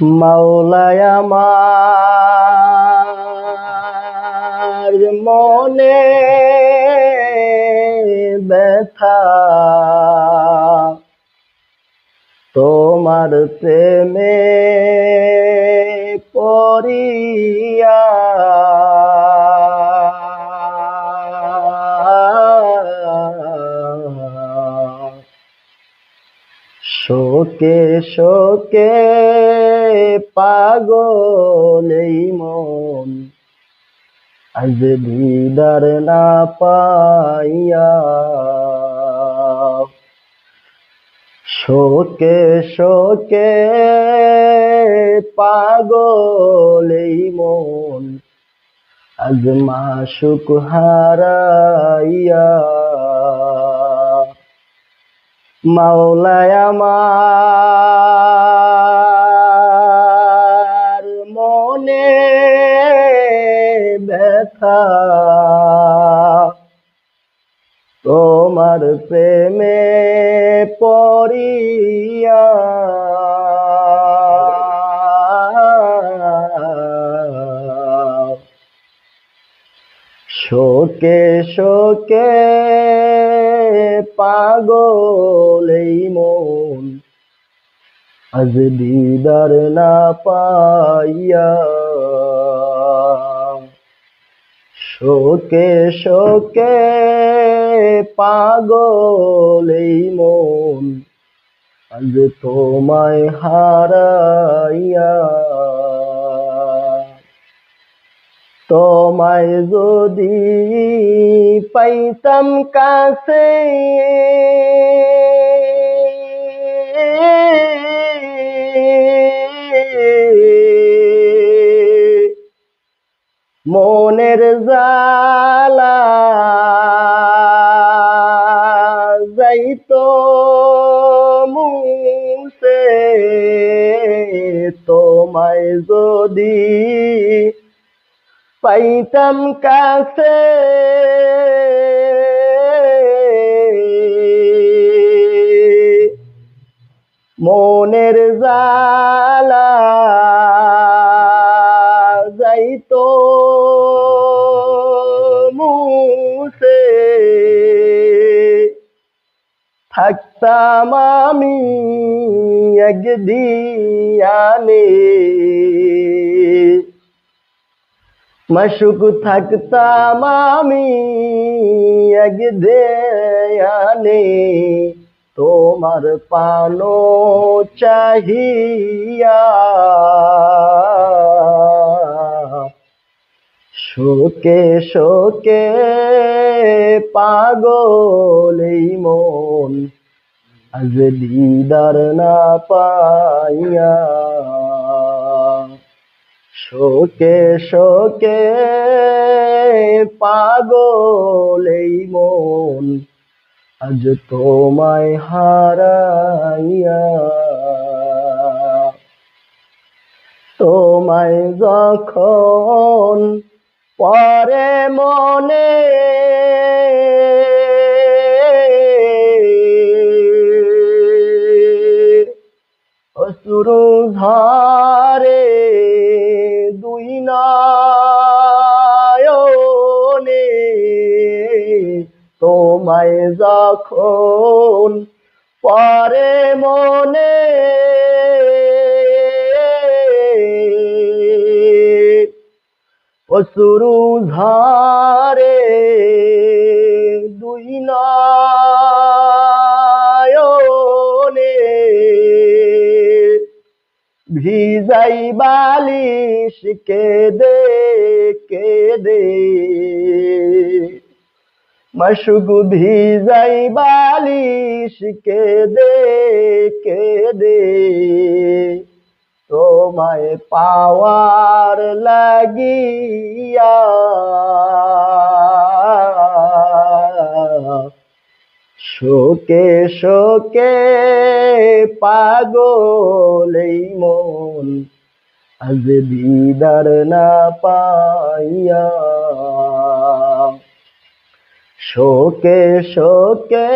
মাওলায় আমার মনে ব্যথা। তোমার প্রেমে পাগল এই মন। আজ দিদার না পাইয়া শোকে শোকে পাগল এই মন। আজ মাসুক হারাইয়া মাওলায় আমার মনে ব্যথা। তোমার প্রেমে পড়িয়া শোকে শোকে পাগলেই মন। আজ দিদার না পাইয়া শোকে শোকে পাগল এই মন আজ তোমায় হারাইয়া। তোমায় যদি পাইতাম কাছে মনের জালা যাইতো মুছে তোমায় যদি পাইতাম কাছে। মনের জালা থাকতাম আমি একদিয়ানে। মশুক থাকতাম আমি এক দেয়ানে তোমার পানো চাহিয়া শোকে শোকে পাগল এই মন। আজ দিদার না পাইয়া। শোকে শোকে পাগল এই মন। আজ তোমায় হারাইয়া। তোমায় যখন পরে মনে অসুরু ধারে দুই নয়নে তোমায় যখন পরে মনে অসুরু ধারে দুই নয়নে ভিজাই বালিশ কেদে কেদে। মশুক ভিজাই বালিশ কেদে কেদে। তোমায় পাওয়ার লাগিয়া শোকে শোকে পাগল এই মন আজ দিদার না পাইয়া। শোকে শোকে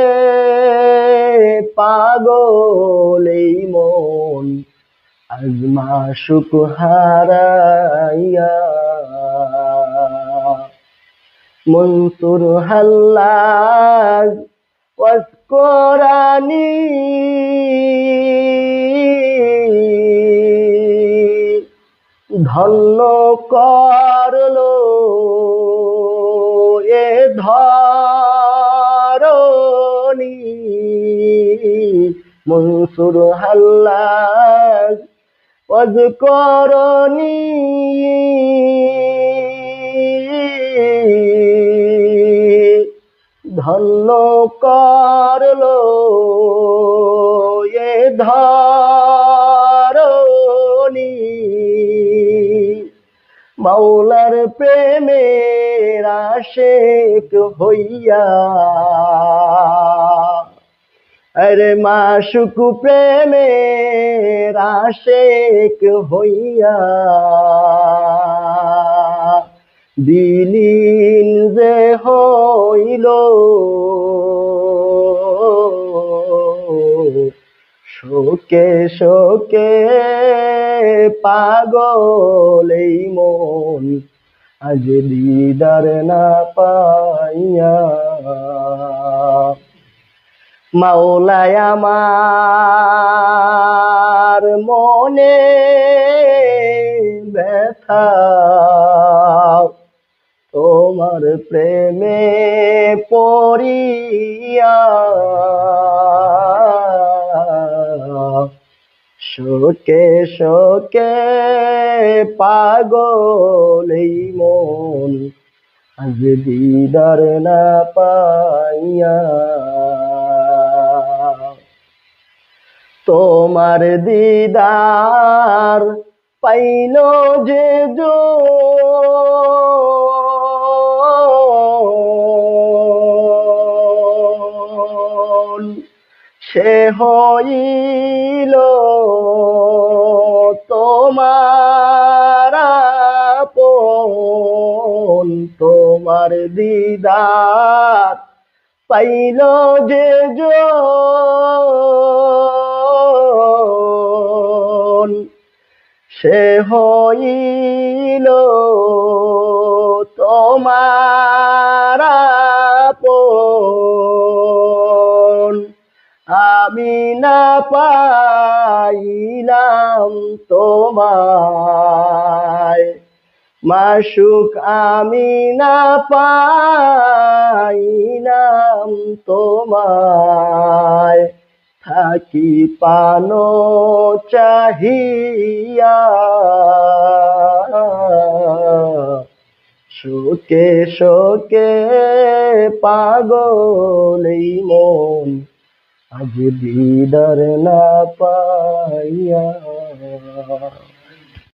পাগল এই মন আজ মাসুক হারাইয়া মনসুর হাল্লাজ ওয়াসকরানি ধন্য করল এ ধরণী মনসুর হাল্লাজ ওয়াসকরণী ধন্য করল এ ধরণী। মাওলার প্রেমের আশেক হইয়া আরে মাসুক প্রেমের আশেক হইয়া দিলিন যে হইল শোকে শোকে পাগল এই মন আজ দিদার না পাইয়া মাওলায় আমার মনে ব্যথা। তোমার প্রেমে পড়িয়া শোকে শোকে পাগলেই মন। আজ দিদার না পাইয়া তোমার দিদার পাইল যে সে হইল তোমার তোমার দিদার পাইল যে জন সে হইল তোমার আমি না পাইলাম তোমায়। মাসুক আমি না পাইলাম তোমায়। থাকি পানো চাহিয়া। শোকে শোকে মন আজ দিদার না পাইয়া।